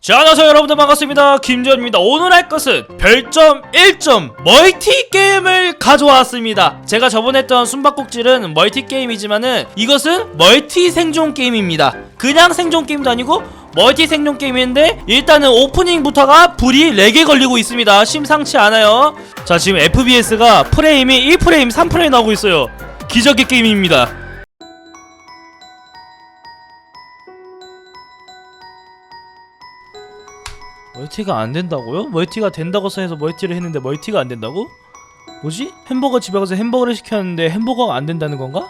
자, 안녕하세요 여러분들 반갑습니다. 김지현입니다. 오늘 할 것은 별점 1점 멀티 게임을 가져왔습니다. 제가 저번에 했던 숨바꼭질은 멀티 게임이지만은 이것은 멀티 생존 게임입니다. 그냥 생존 게임도 아니고 멀티 생존 게임인데 일단은 오프닝부터가 불이 4개 걸리고 있습니다. 심상치 않아요. 자, 지금 FPS가 프레임이 1프레임, 3프레임 나오고 있어요. 기적의 게임입니다. 멀티가 안 된다고요? 멀티가 된다고 써서 멀티를 했는데 멀티가 안 된다고? 뭐지? 햄버거 집에 가서 햄버거를 시켰는데 햄버거가 안 된다는 건가?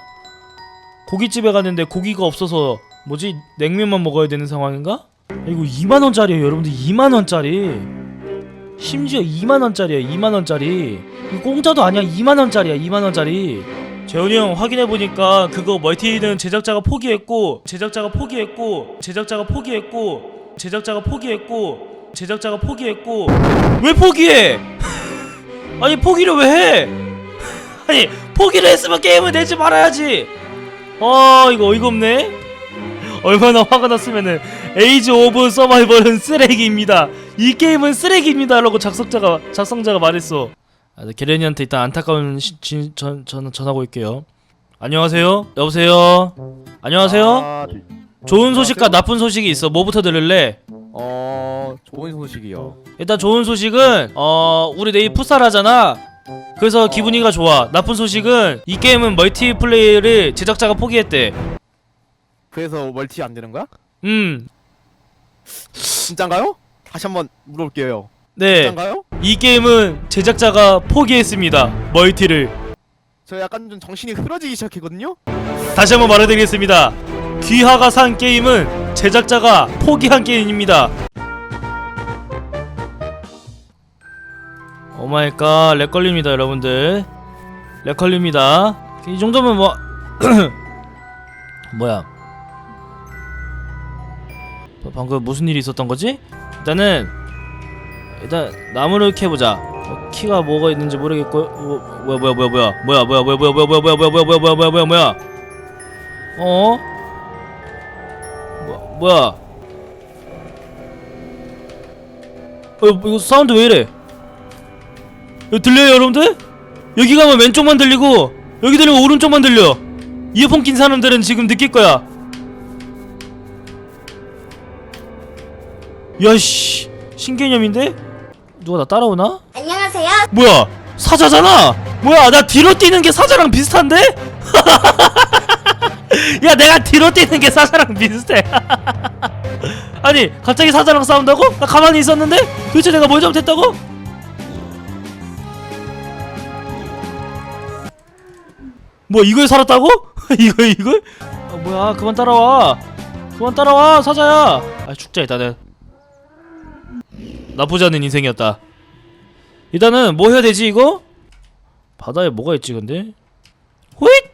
고깃집에 갔는데 고기가 없어서 뭐지? 냉면만 먹어야 되는 상황인가? 이거 2만 원짜리예요, 여러분들 2만 원짜리. 심지어 2만 원짜리야, 2만 원짜리. 이거 공짜도 아니야, 2만 원짜리야, 2만 원짜리. 재훈이 형 확인해 보니까 그거 멀티는 제작자가 포기했고 제작자가 포기했고 제작자가 포기했고 제작자가 포기했고 제작자가 포기했고 왜 포기해? 아니 포기를 왜 해? 아니 포기를 했으면 게임을 내지 말아야지. 아 이거 어이가 없네. 얼마나 화가 났으면은 에이지 오브 서바이벌은 쓰레기입니다. 이 게임은 쓰레기입니다라고 작성자가 작성자가 말했어. 아, 네, 게레니한테 일단 안타까운 시, 진, 전, 전 전하고 올게요. 안녕하세요. 여보세요. 안녕하세요. 아, 좋은 소식과 나쁜 소식이 있어. 뭐부터 들을래? 어 좋은 소식이요. 일단 좋은 소식은 어 우리 내일 풋살 하잖아. 그래서 기분이가 좋아. 나쁜 소식은 이 게임은 멀티플레이를 제작자가 포기했대. 그래서 멀티 안 되는 거야? 음, 진짠가요? 다시 한번 물어볼게요. 네. 진짠가요? 이 게임은 제작자가 포기했습니다. 멀티를. 저 약간 좀 정신이 흐려지기 시작했거든요. 다시 한번 말해드리겠습니다. 귀하가 산 게임은 제작자가 포기한 게임입니다. 오마이갓 렉 걸립니다 여러분들 렉 걸립니다 이 정도면 뭐 뭐야 뭐 방금 무슨 일이 있었던 거지? 일단은 일단 나무를 캐보자 어, 키가 뭐가 있는지 모르겠고 어, 뭐야 뭐야 뭐야 뭐야 뭐야 뭐야 뭐야 뭐야 뭐야 뭐야 뭐야 뭐야 뭐야 뭐야 뭐야 뭐야 뭐야 뭐야 어? 뭐, 뭐야 어 이거 사운드 왜 이래 이거 들려요 여러분들? 여기 가면 왼쪽만 들리고 여기 들리면 오른쪽만 들려 이어폰 낀 사람들은 지금 느낄 거야 야씨 신개념인데? 누가 나 따라오나? 안녕하세요. 뭐야 사자잖아 뭐야 나 뒤로 뛰는 게 사자랑 비슷한데? 야 내가 뒤로 뛰는 게 사자랑 비슷해 아니 갑자기 사자랑 싸운다고? 나 가만히 있었는데? 도대체 내가 뭘 잘못했다고? 뭐 이걸 살았다고? 이거 이걸? 아, 뭐야 그만 따라와 그만 따라와 사자야 아 죽자 일단은 나쁘지 않은 인생이었다 일단은 뭐 해야 되지 이거? 바다에 뭐가 있지 근데? 호잇!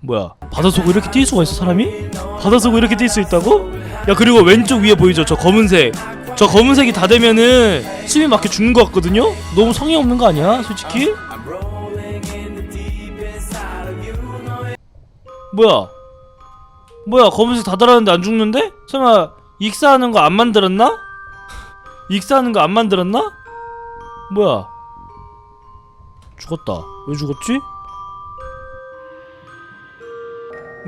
뭐야 바닷속으로 이렇게 뛸 수가 있어 사람이? 바닷속으로 이렇게 뛸 수 있다고? 야 그리고 왼쪽 위에 보이죠 저 검은색 저 검은색이 다 되면은 숨이 막혀 죽는 것 같거든요? 너무 성의 없는 거 아니야 솔직히? 뭐야 뭐야 검은색 다 달았는데 안 죽는데? 설마 익사하는 거 안 만들었나? 익사하는 거 안 만들었나? 뭐야? 죽었다. 왜 죽었지?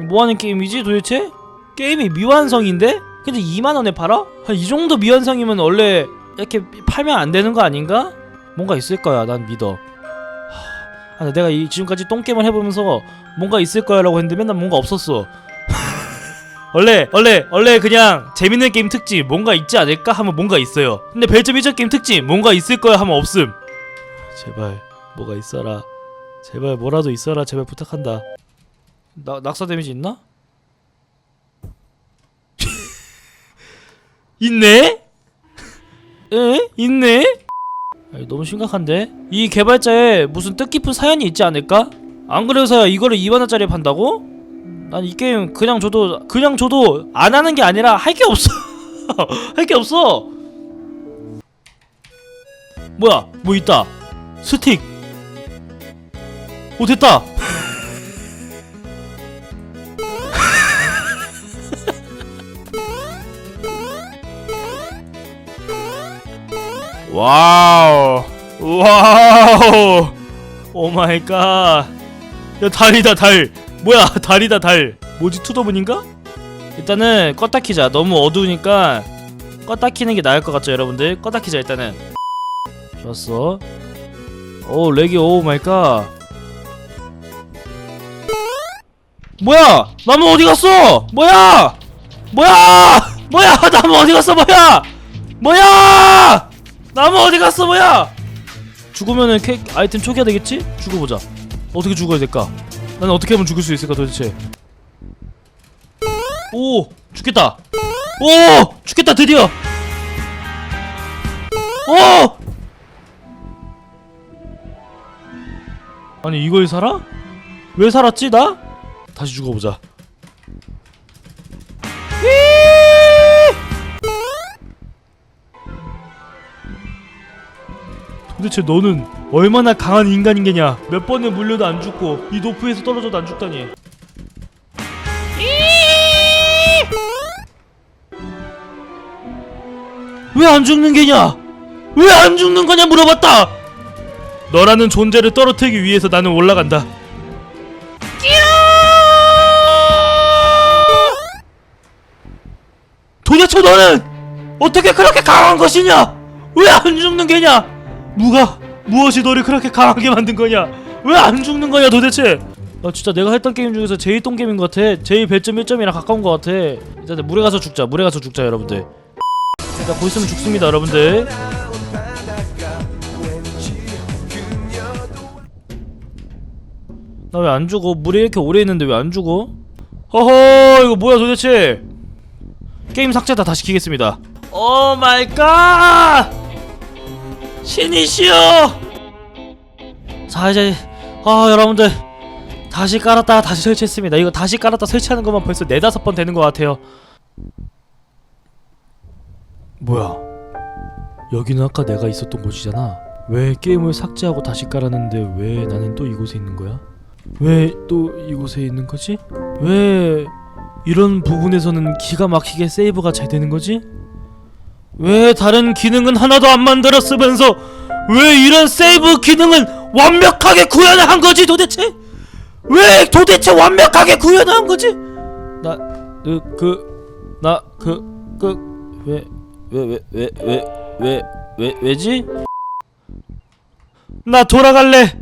뭐하는 게임이지 도대체? 게임이 미완성인데? 근데 2만원에 팔아? 한이 정도 미완성이면 원래 이렇게 팔면 안 되는 거 아닌가? 뭔가 있을 거야 난 믿어 하, 아, 내가 이 지금까지 똥게임을 해보면서 뭔가 있을 거야 라고 했는데 맨날 뭔가 없었어 원래 원래 원래 그냥 재밌는 게임 특집 뭔가 있지 않을까 하면 뭔가 있어요. 근데 별점 1점 게임 특집 뭔가 있을 거야 하면 없음. 제발 뭐가 있어라. 제발 뭐라도 있어라. 제발 부탁한다. 나 낙사 데미지 있나? 있네? 에? 있네? 아니, 너무 심각한데? 이 개발자에 무슨 뜻깊은 사연이 있지 않을까? 안 그래서야 이거를 2만원짜리 판다고? 난 이 게임 그냥 줘도 그냥 줘도 안 하는 게 아니라 할 게 없어 할 게 없어 뭐야 뭐 있다 스틱 오 됐다 와우 와우 오 마이 갓. 야 달이다 달. 뭐야 달이다 달. 뭐지 투더분인가? 일단은 껐다 키자. 너무 어두우니까 껐다 키는 게 나을 것 같죠 여러분들? 껐다 키자 일단은. 좋았어. 오 렉이 오 마이 갓. 뭐야 나무 어디 갔어? 뭐야? 뭐야? 뭐야 나무 어디 갔어? 뭐야? 뭐야? 나무 어디 갔어? 뭐야? 죽으면은 캐, 아이템 초기화 되겠지? 죽어보자. 어떻게 죽어야 될까? 나는 어떻게 하면 죽을 수 있을까 도대체? 오 죽겠다. 오 죽겠다 드디어. 오 아니 이걸 살아? 왜 살았지 나? 다시 죽어보자. 도대체 너는 얼마나 강한 인간인 게냐? 몇 번을 물려도 안 죽고 이 높이에서 떨어져도 안 죽다니. 왜 안 죽는 게냐? 왜 안 죽는 거냐 물어봤다. 너라는 존재를 떨어뜨리기 위해서 나는 올라간다. 도대체 너는 어떻게 그렇게 강한 것이냐? 왜 안 죽는 게냐? 누가 무엇이 너를 그렇게 강하게 만든 거냐? 왜 안 죽는 거냐 도대체? 아 진짜 내가 했던 게임 중에서 제일 똥 게임인 것 같아. 제일 배점 1점이랑 가까운 것 같아. 일단 물에 가서 죽자. 물에 가서 죽자 여러분들. 일단 곧 있으면 죽습니다 여러분들. 나 왜 안 죽어? 물에 이렇게 오래 있는데 왜 안 죽어? 허허 이거 뭐야 도대체? 게임 삭제 다 다시 키겠습니다. 오 마이 갓! 신이시여! 자 이제 아 여러분들 다시 깔았다 다시 설치했습니다. 이거 다시 깔았다 설치하는 것만 벌써 네다섯 번 되는 것 같아요. 뭐야? 여기는 아까 내가 있었던 곳이잖아. 왜 게임을 삭제하고 다시 깔았는데 왜 나는 또 이곳에 있는 거야? 왜 또 이곳에 있는 거지? 왜 이런 부분에서는 기가 막히게 세이브가 잘 되는 거지? 왜 다른 기능은 하나도 안 만들었으면서 왜 이런 세이브 기능은 완벽하게 구현한 거지 도대체? 왜 도대체 완벽하게 구현한 거지? 나그나 그 그 왜 왜 왜 왜 왜 왜 왜 왜지? 나 돌아갈래.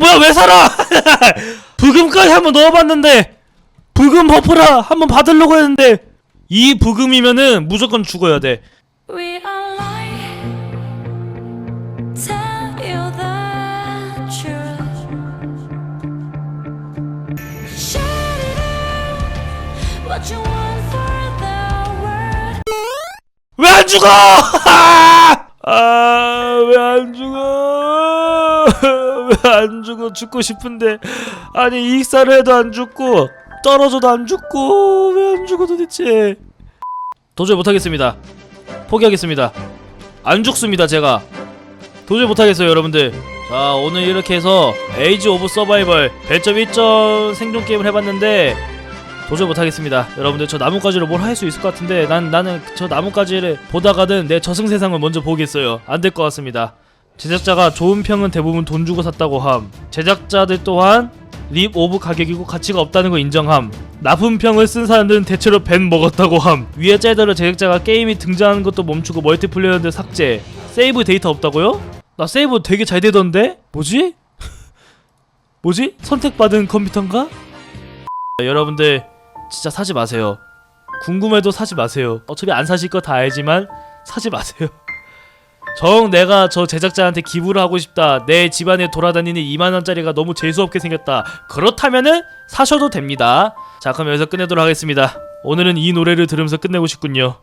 뭐야 왜 살아? 부금까지 한번 넣어봤는데 부금 버프라 한번 받으려고 했는데 이 부금이면은 무조건 죽어야 돼. We are lying. Tell you the truth. Shout it out. What you want for the world. 왜 안 죽어? 아, 왜 안 죽어? 왜 안 죽어? 죽고 싶은데 아니 익사를 해도 안 죽고 떨어져도 안 죽고 왜 안 죽어 도대체? 도저히 못하겠습니다. 포기하겠습니다. 안 죽습니다 제가. 도저히 못하겠어요 여러분들. 자 오늘 이렇게 해서 에이지 오브 서바이벌 배점 1점 생존 게임을 해봤는데 도저히 못하겠습니다. 여러분들 저 나뭇가지로 뭘 할 수 있을 것 같은데 난 나는 저 나뭇가지를 보다가는 내 저승 세상을 먼저 보겠어요. 안 될 것 같습니다. 제작자가 좋은 평은 대부분 돈 주고 샀다고 함. 제작자들 또한 립 오브 가격이고 가치가 없다는 거 인정함. 나쁜 평을 쓴 사람들은 대체로 벤 먹었다고 함. 위에 짤대로 제작자가 게임이 등장하는 것도 멈추고 멀티플레이어들 삭제. 세이브 데이터 없다고요? 나 세이브 되게 잘 되던데? 뭐지? 뭐지? 선택받은 컴퓨터인가? 여러분들 진짜 사지 마세요. 궁금해도 사지 마세요. 어차피 안 사실 거 다 알지만 사지 마세요. 정 내가 저 제작자한테 기부를 하고 싶다. 내 집안에 돌아다니는 2만 원짜리가 너무 재수 없게 생겼다. 그렇다면은 사셔도 됩니다. 자, 그럼 여기서 끝내도록 하겠습니다. 오늘은 이 노래를 들으면서 끝내고 싶군요.